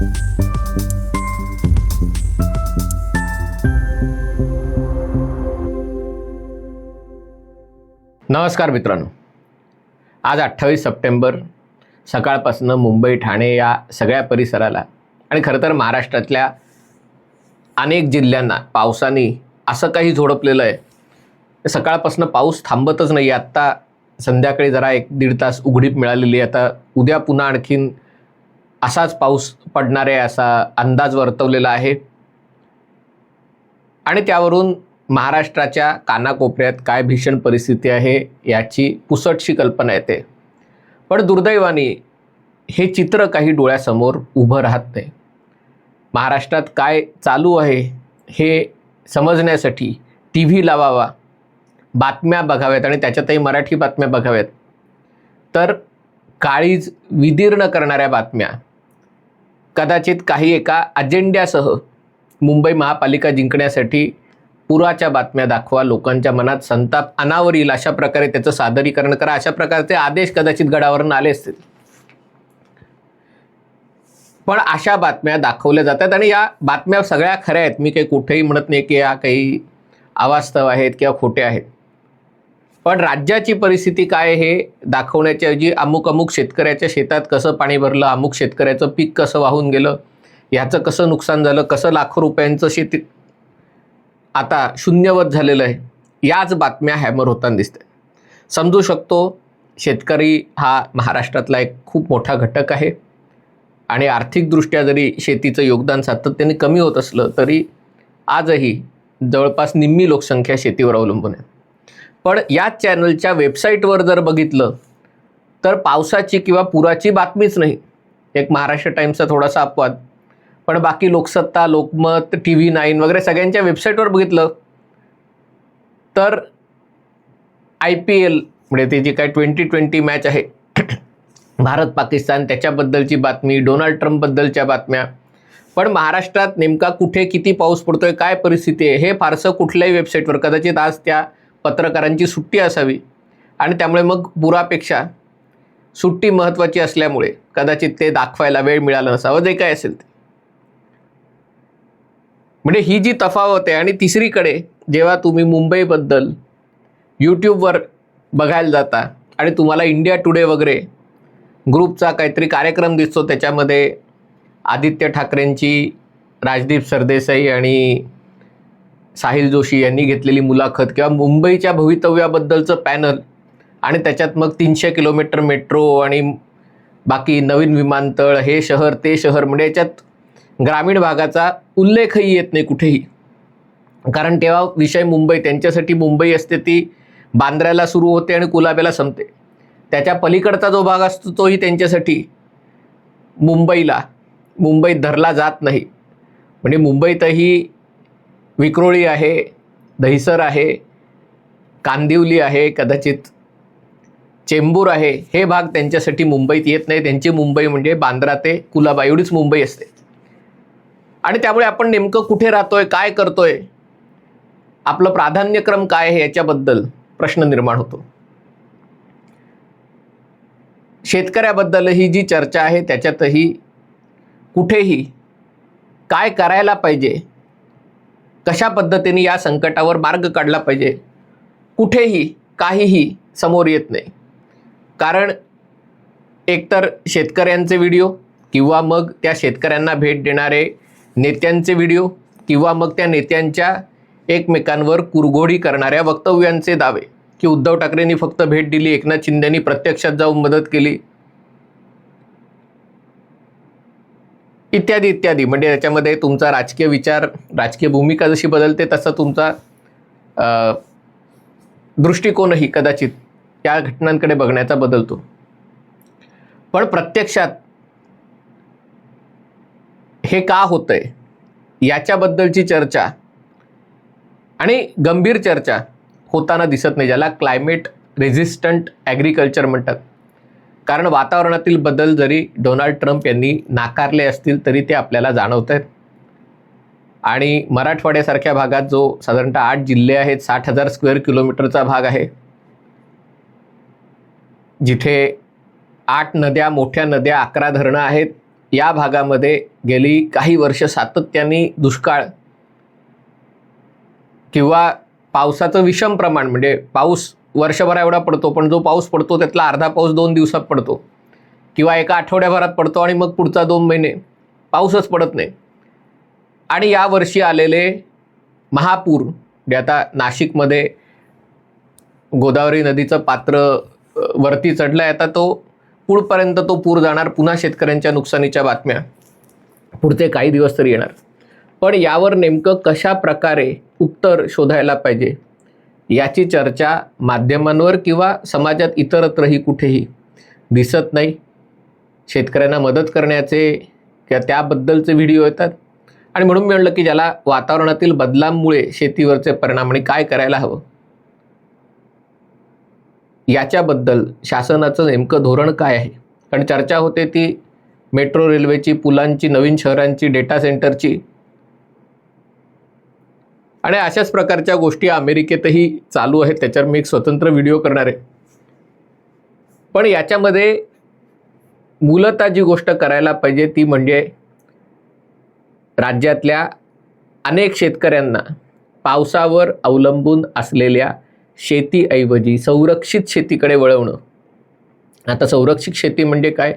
नमस्कार मित्रांनो. आज अठ्ठावीस सप्टेंबर सकाळपासून मुंबई ठाणे या सगळ्या परिसराला आणि खरं तर महाराष्ट्रातल्या अनेक जिल्ह्यांना पावसाने असं काही झोडपलेलं आहे. सकाळपासून पाऊस थांबतच नाही. आत्ता संध्याकाळी जरा एक दीड तास उघडीप मिळालेली आहे. आता उद्या पुन्हा आणखीन असाच पाऊस पडणार आहे असा अंदाज वर्तवलेला आहे. आणि त्यावरून महाराष्ट्राच्या कानाकोपऱ्यात काय भीषण परिस्थिती आहे याची पुसटशी कल्पना येते. पण दुर्दैवाने हे चित्र काही डोळ्यासमोर उभं राहत नाही. महाराष्ट्रात काय चालू आहे हे समजण्यासाठी टी व्ही लावावा बातम्या बघाव्यात आणि त्याच्यातही मराठी बातम्या बघाव्यात. तर काळीज विदीर्ण करणाऱ्या बातम्या कदाचित काही एका अजेंड्यासह मुंबई महापालिका जिंकण्यासाठी पुराच्या बातम्या दाखवा लोकांच्या मनात संताप अनावर येईल अशा प्रकारे त्याचं सादरीकरण करा अशा प्रकारचे आदेश कदाचित गडावरून आले असतील. पण अशा बातम्या दाखवल्या जातात आणि या बातम्या सगळ्या खऱ्या आहेत. मी काही कुठेही म्हणत नाही की या काही अवास्तव आहेत किंवा खोटे आहेत. पण राज्याची परिस्थिती काय हे दाखवण्याच्या ऐवजी अमुक अमुक शेतकऱ्याच्या शेतात कसं पाणी भरलं अमुक शेतकऱ्याचं पीक कसं वाहून गेलं ह्याचं कसं नुकसान झालं कसं लाखो रुपयांचं शेती आता शून्यवत झालेलं आहे याच बातम्या हॅमर होताना दिसते समजू शकतो शेतकरी हा महाराष्ट्रातला एक खूप मोठा घटक आहे. आणि आर्थिकदृष्ट्या जरी शेतीचं योगदान सातत्याने कमी होत असलं तरी आजही जवळपास निम्मी लोकसंख्या शेतीवर अवलंबून आहे. पण याच चॅनलच्या वेबसाईटवर जर बघितलं तर पावसाची किंवा पुराची बातमीच नाही. एक महाराष्ट्र टाईम्सचा थोडासा अपवाद. पण बाकी Loksatta Lokmat T V nine वगैरे सगळ्यांच्या वेबसाईटवर बघितलं तर आय पी एल म्हणजे ती जी काय ट्वेंटी ट्वेंटी मॅच आहे भारत पाकिस्तान त्याच्याबद्दलची बातमी डोनाल्ड ट्रम्पबद्दलच्या बातम्या. पण महाराष्ट्रात नेमका कुठे किती पाऊस पडतोय काय परिस्थिती आहे हे फारसं कुठल्याही वेबसाईटवर कदाचित आज त्या पत्रकारांची सुट्टी असावी आणि त्यामुळे मग पुरापेक्षा सुट्टी महत्त्वाची असल्यामुळे कदाचित ते दाखवायला वेळ मिळाला नसावं जे काय असेल ते. म्हणजे ही जी तफावत आहे आणि तिसरीकडे जेव्हा तुम्ही मुंबईबद्दल यूट्यूबवर बघायला जाता आणि तुम्हाला इंडिया टुडे वगैरे ग्रुपचा काहीतरी कार्यक्रम दिसतो त्याच्यामध्ये आदित्य ठाकरेंची राजदीप सरदेसाई आणि साहिल जोशी यांनी घेतलेली मुलाखत किंवा मुंबईच्या भवितव्याबद्दलचं पॅनल आणि त्याच्यात मग तीनशे किलोमीटर मेट्रो आणि बाकी नवीन विमानतळ हे शहर ते शहर म्हणजे याच्यात ग्रामीण भागाचा उल्लेखही येत नाही कुठेही. कारण तेव्हा विषय मुंबई त्यांच्यासाठी मुंबई असते ती बांद्र्याला सुरू होते आणि कुलाब्याला संपते. त्याच्या पलीकडचा जो भाग असतो तोही त्यांच्यासाठी मुंबईला मुंबईत धरला जात नाही. म्हणजे मुंबईतही विक्रोळी आहे दहिसर आहे कांदिवली आहे कदाचित चेंबूर आहे. हे भाग त्यांच्यासाठी मुंबईत येत नाही. त्यांची मुंबई म्हणजे बांद्रा ते कुलाबा एवढीच मुंबई असते. आणि त्यामुळे आपण नेमकं कुठे राहतोय काय करतोय आपलं प्राधान्यक्रम काय आहे याच्याबद्दल प्रश्न निर्माण होतो. शेतकऱ्याबद्दल ही जी चर्चा आहे त्याच्यातही कुठेही काय करायला पाहिजे कशा पद्धतीने या संकटावर मार्ग काढला पाहिजे? कुठेही काहीही समोर येत नाही. कारण एकतर शेतकऱ्यांचे व्हिडिओ किंवा मग त्या शेतकऱ्यांना भेट देणारे नेत्यांचे व्हिडिओ किंवा मग त्या नेत्यांच्या एकमेकांवर कुरघोडी करणाऱ्या वक्तव्यांचे दावे. की उद्धव ठाकरेंनी फक्त भेट दिली एकनाथ शिंदेनी प्रत्यक्षात जाऊन मदत केली इत्यादी इत्यादी. म्हणजे याच्यामध्ये तुमचा राजकीय विचार राजकीय भूमिका जशी बदलते तसा तुमचा दृष्टिकोनही कदाचित या घटनांकडे बघण्याचा बदलतो. पण प्रत्यक्षात हे का होतंय? याच्याबद्दलची चर्चा आणि गंभीर चर्चा होताना दिसत नाही ज्याला क्लायमेट रेझिस्टंट ॲग्रिकल्चर म्हणतात. कारण वातावरणातील बदल जरी डोनाल्ड ट्रम्प यांनी नाकारले असतील तरी ते आपल्याला जाणवत आहेत आणि मराठवाड्यासारख्या भागात जो साधारणतः आठ जिल्हे आहेत साठ हजार स्क्वेअर किलोमीटरचा भाग आहे जिथे आठ नद्या मोठ्या नद्या अकरा धरणं आहेत या भागामध्ये गेली काही वर्ष सातत्याने दुष्काळ किंवा पावसाचं विषम प्रमाण म्हणजे पाऊस वर्षभरा एवढा पडतो पण जो पाऊस पडतो त्यातला अर्धा पाऊस दोन दिवसात पडतो. किंवा एका आठवड्याभरात पडतो आणि मग पुढचा दोन महिने. पाऊसच पडत नाही. आणि यावर्षी आलेले महापूर म्हणजे आता नाशिकमध्ये गोदावरी नदीचं पात्र वरती चढलं आहे आता तो पुढपर्यंत तो पूर जाणार पुन्हा शेतकऱ्यांच्या नुकसानीच्या बातम्या. पुढचे काही दिवस तरी येणार. पण यावर नेमकं कशा प्रकारे उत्तर शोधायला पाहिजे? याची चर्चा माध्यमांवर किंवा समाजात इतरत्रही कुठेही दिसत नाही. शेतकऱ्यांना मदत करण्याचे किंवा त्याबद्दलचे व्हिडिओ येतात. आणि म्हणून मी म्हणलं की ज्याला वातावरणातील बदलांमुळे शेतीवरचे परिणाम आणि काय करायला हवं? याच्याबद्दल शासनाचं नेमकं धोरण काय आहे? कारण चर्चा होते ती मेट्रो रेल्वेची पुलांची नवीन शहरांची डेटा सेंटरची. आणि अशाच प्रकारच्या गोष्टी अमेरिकेतही चालू आहेत त्याच्यावर मी एक स्वतंत्र व्हिडिओ करणार आहे. पण याच्यामध्ये मूलतः जी गोष्ट करायला पाहिजे ती म्हणजे राज्यातल्या अनेक शेतकऱ्यांना पावसावर अवलंबून असलेल्या शेतीऐवजी संरक्षित शेतीकडे वळवणं. आता संरक्षित शेती म्हणजे काय?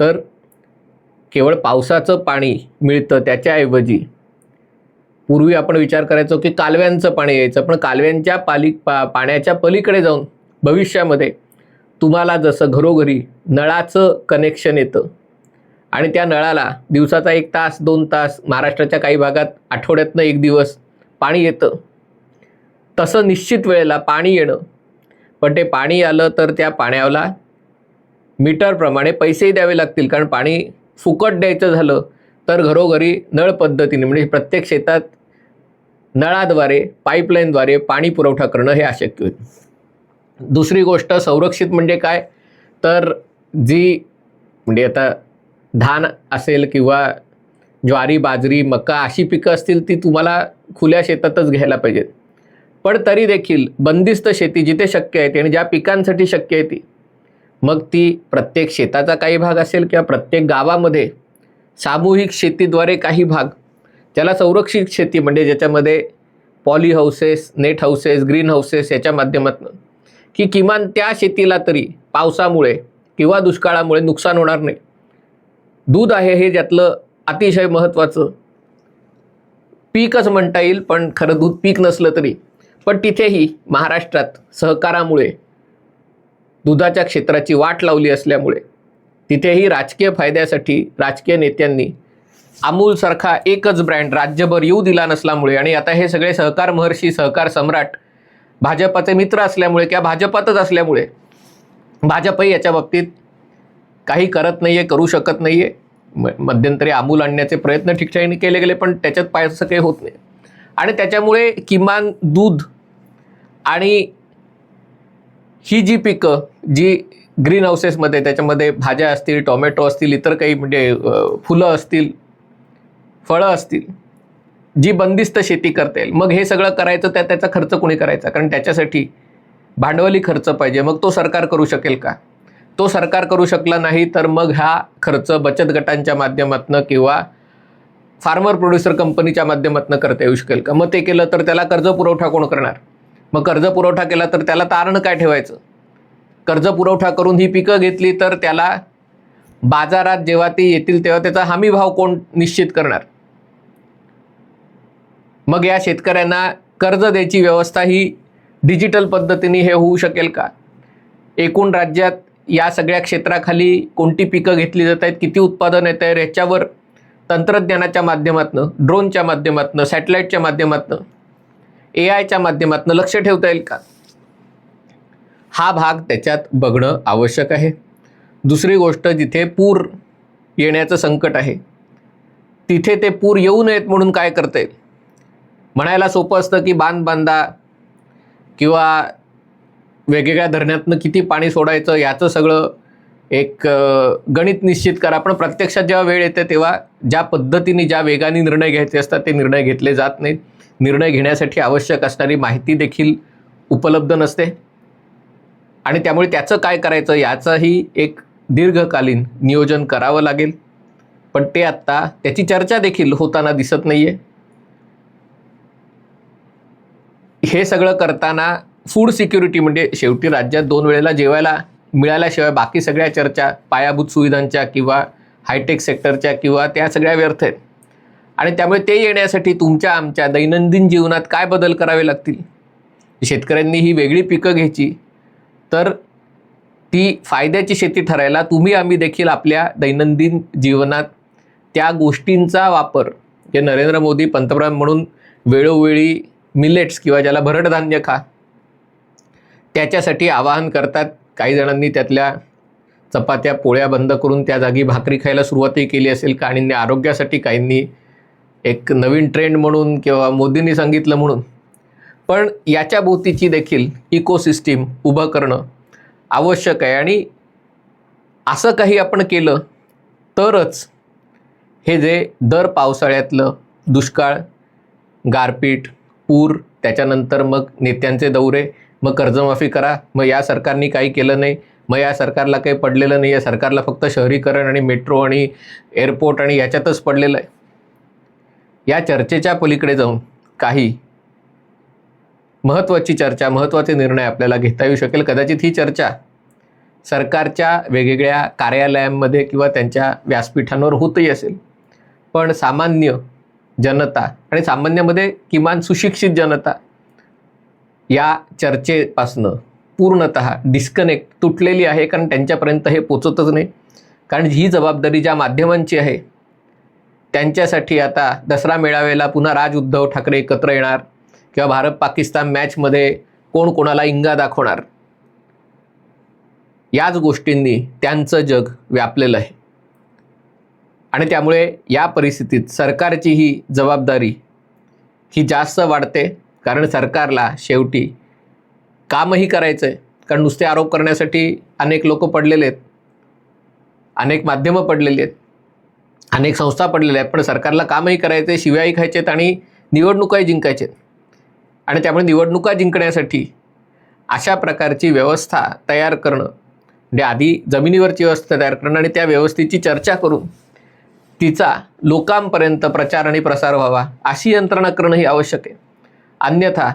तर केवळ पावसाचं पाणी मिळतं त्याच्याऐवजी पूर्वी आपण विचार करायचो की कालव्यांचं पाणी यायचं पण कालव्यांच्या पाली पा पाण्याच्या पलीकडे जाऊन भविष्यामध्ये तुम्हाला जसं घरोघरी नळाचं कनेक्शन येतं आणि त्या नळाला दिवसाचा एक तास दोन तास महाराष्ट्राच्या काही भागात आठवड्यातनं एक दिवस पाणी येतं. तसं निश्चित वेळेला पाणी येणं. पण ते पाणी आलं तर त्या पाण्याला मीटरप्रमाणे पैसेही द्यावे लागतील कारण पाणी फुकट द्यायचं झालं तर घरोघरी नळ पद्धतीने म्हणजे प्रत्येक शेतात नळाद्वारे पाईपलाईनद्वारे पाणी पुरवठा करणं हे अशक्य होईल. दुसरी गोष्ट संरक्षित म्हणजे काय? तर जी म्हणजे आता धान असेल किंवा ज्वारी बाजरी मका अशी पिकं असतील ती तुम्हाला खुल्या शेतातच घ्यायला पाहिजेत. पण तरी देखील बंदिस्त शेती जिथे शक्य आहे आणि ज्या पिकांसाठी शक्य आहे ती. मग ती प्रत्येक शेताचा काही भाग असेल किंवा प्रत्येक गावामध्ये सामूहिक शेतीद्वारे काही भाग त्याला संरक्षित शेती म्हणजे ज्याच्यामध्ये poly houses net houses green houses याच्या माध्यमातून की किमान त्या शेतीला तरी पावसामुळे किंवा दुष्काळामुळे नुकसान होणार नाही. दूध आहे हे ज्यातलं अतिशय महत्त्वाचं. पीकच म्हणता येईल पण खरं दूध पीक नसलं तरी. पण तिथेही महाराष्ट्रात सहकारामुळे दुधाच्या क्षेत्राची वाट लावली असल्यामुळे तिथेही राजकीय फायद्यासाठी राजकीय नेत्यांनी अमूलसारखा एकच ब्रँड राज्यभर येऊ दिला नसल्यामुळे. आणि आता हे सगळे सहकार महर्षी सहकार सम्राट भाजपाचे मित्र असल्यामुळे किंवा भाजपातच असल्यामुळे भाजपही याच्या बाबतीत काही करत नाही आहे करू शकत नाही आहे म मध्यंतरी अमूल आणण्याचे प्रयत्न ठिकठिकाणी केले गेले पण त्याच्यात पायचं काही होत नाही. आणि त्याच्यामुळे किमान दूध आणि ही जी पिकं जी ग्रीन हाऊसेसमध्ये त्याच्यामध्ये भाज्या असतील टोमॅटो असतील इतर काही म्हणजे फुलं असतील फळं असतील जी बंदिस्त शेती करता येईल मग हे सगळं करायचं त्या त्याचा खर्च कोणी करायचा? कारण त्याच्यासाठी भांडवली खर्च पाहिजे. मग तो सरकार करू शकेल का? तो सरकार करू शकला नाही तर मग हा खर्च बचत गटांच्या माध्यमातनं किंवा फार्मर प्रोड्युसर कंपनीच्या माध्यमातून करता येऊ शकेल का? मग ते केलं तर त्याला कर्ज पुरवठा कोण करणार? मग कर्ज पुरवठा केला तर त्याला तारण काय ठेवायचं? कर्ज पुरवठा करून ही पिकं घेतली तर त्याला बाजारात जेव्हा ती येतील तेव्हा त्याचा हमी भाव कोण निश्चित करणार? मग या शेतकऱ्यांना कर्ज द्यायची व्यवस्था ही डिजिटल पद्धतीने हे होऊ शकेल का? एकूण राज्यात या सगळ्या क्षेत्राखाली कोणती पिकं घेतली जात आहेत किती उत्पादन येत आहे याच्यावर तंत्रज्ञानाच्या माध्यमातनं ड्रोनच्या माध्यमातनं सॅटेलाईटच्या माध्यमातनं ए आयच्या माध्यमातनं लक्ष ठेवता येईल का? हा भाग त्याच्यात बघणं आवश्यक आहे. दुसरी गोष्ट जिथे पूर येण्याचं संकट आहे तिथे ते पूर येऊ नयेत म्हणून काय करता येईल? म्हणायला सोपं असतं की बांध बांधा किंवा वेगवेगळ्या धरणातनं किती पाणी सोडायचं याचं सगळं एक गणित निश्चित करा. पण प्रत्यक्षात जेव्हा वेळ येते तेव्हा ज्या पद्धतीने ज्या वेगाने निर्णय घ्यायचे असतात ते निर्णय घेतले जात नाहीत. निर्णय घेण्यासाठी आवश्यक असणारी माहिती देखील उपलब्ध नसते. आणि त्यामुळे त्याचं काय करायचं याचंही एक दीर्घकालीन नियोजन करावं लागेल. पण ते आत्ता त्याची चर्चा देखील होताना दिसत नाही आहे हे सगळं करताना फूड सिक्युरिटी म्हणजे शेवटी राज्यात दोन वेळेला जेवायला मिळाल्याशिवाय बाकी सगळ्या चर्चा पायाभूत सुविधांच्या किंवा हायटेक सेक्टरच्या किंवा त्या सगळ्या व्यर्थ आहेत. आणि त्यामुळे ते येण्यासाठी तुमच्या आमच्या दैनंदिन जीवनात काय बदल करावे लागतील? शेतकऱ्यांनी ही वेगळी पिकं घ्यायची तर ती फायद्याची शेती ठरायला तुम्ही आम्ही देखील आपल्या दैनंदिन जीवनात त्या गोष्टींचा वापर जे नरेंद्र मोदी पंतप्रधान म्हणून वेळोवेळी मिलेट्स किंवा ज्याला भरडधान्य खा त्याच्यासाठी आवाहन करतात. काही जणांनी त्यातल्या चपात्या पोळ्या बंद करून त्या जागी भाकरी खायला सुरुवातही केली असेल. काहींनी आरोग्यासाठी काहींनी एक नवीन ट्रेंड म्हणून किंवा मोदींनी सांगितलं म्हणून. पण याच्या भोवतीची देखील इकोसिस्टीम उभं करणं आवश्यक आहे. आणि असं काही आपण केलं तरच हे जे दर पावसाळ्यातलं दुष्काळ गारपीट पूर त्याच्यानंतर मग नेत्यांचे दौरे मग कर्जमाफी करा मग या सरकारने काही केलं नाही मग या सरकारला काही पडलेलं नाही या सरकारला फक्त शहरीकरण आणि मेट्रो आणि एअरपोर्ट आणि याच्यातच पडलेलं आहे. या चर्चेच्या पलीकडे जाऊन काही महत्त्वाची चर्चा महत्त्वाचे निर्णय आपल्याला घेता येऊ शकेल. कदाचित ही चर्चा सरकारच्या वेगवेगळ्या कार्यालयांमध्ये किंवा त्यांच्या व्यासपीठांवर होतही असेल. पण सामान्य जनता आणि सामान्यामध्ये किमान सुशिक्षित जनता या चर्चेपासनं पूर्णत डिस्कनेक्ट तुटलेली आहे कारण त्यांच्यापर्यंत हे पोचतच नाही. कारण ही जबाबदारी ज्या माध्यमांची आहे त्यांच्यासाठी आता दसरा मेळाव्याला पुन्हा राज उद्धव ठाकरे एकत्र येणार किंवा भारत पाकिस्तान मॅचमध्ये कोण कोणाला इंगा दाखवणार? याच गोष्टींनी त्यांचं जग व्यापलेलं आहे. आणि त्यामुळे या परिस्थितीत सरकारची ही जबाबदारी ही जास्त वाढते कारण सरकारला शेवटी कामही करायचं आहे कारण नुसते आरोप करण्यासाठी अनेक लोक पडलेले आहेत. अनेक माध्यमं पडलेली आहेत. अनेक संस्था पडलेल्या आहेत. पण सरकारला कामही करायचे शिव्याही खायचे आहेत आणि निवडणुकाही जिंकायचे आहेत आणि त्यामुळे निवडणुका जिंकण्यासाठी अशा प्रकारची व्यवस्था तयार करणं म्हणजे आधी जमिनीवरची व्यवस्था तयार करणं आणि त्या व्यवस्थेची चर्चा करून तिचा लोकांपर्यंत प्रचार आणि प्रसार व्हावा अशी यंत्रणा करणं ही आवश्यक आहे. अन्यथा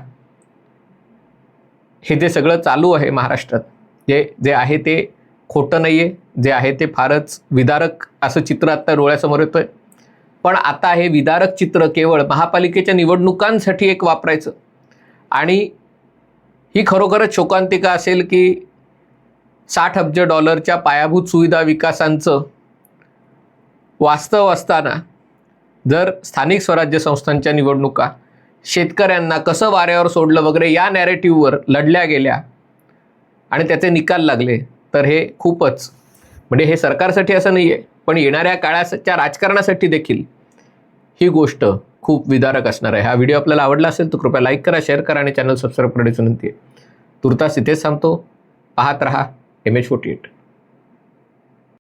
हे जे सगळं चालू आहे महाराष्ट्रात जे जे आहे ते खोटं नाही आहे जे आहे ते फारच विदारक असं चित्र आत्ता डोळ्यासमोर येतं आहे पण आता हे विदारक चित्र केवळ महापालिकेच्या निवडणुकांसाठी एक वापरायचं. आणि ही खरोखरच शोकांतिका असेल की साठ अब्ज डॉलरच्या पायाभूत सुविधा विकासांचं वास्तव असताना जर स्थानिक स्वराज्य संस्थांच्या निवडणुका शेतकऱ्यांना कसं वाऱ्यावर सोडलं वगैरे या नॅरेटिव्हवर लढल्या गेल्या आणि त्याचे निकाल लागले तर हे खूपच म्हणजे हे सरकारसाठी असं नाही आहे पण येणाऱ्या काळाच्या राजकारणासाठी देखील ही गोष्ट खूप विदारक असणार आहे. हा व्हिडिओ आपल्याला आवडला असेल तर कृपया लाईक करा शेअर करा आणि चॅनल सबस्क्राईब करण्याची विनंती आहे. तुर्तास इथेच सांगतो पाहत रहा एम एच फोर्टी एट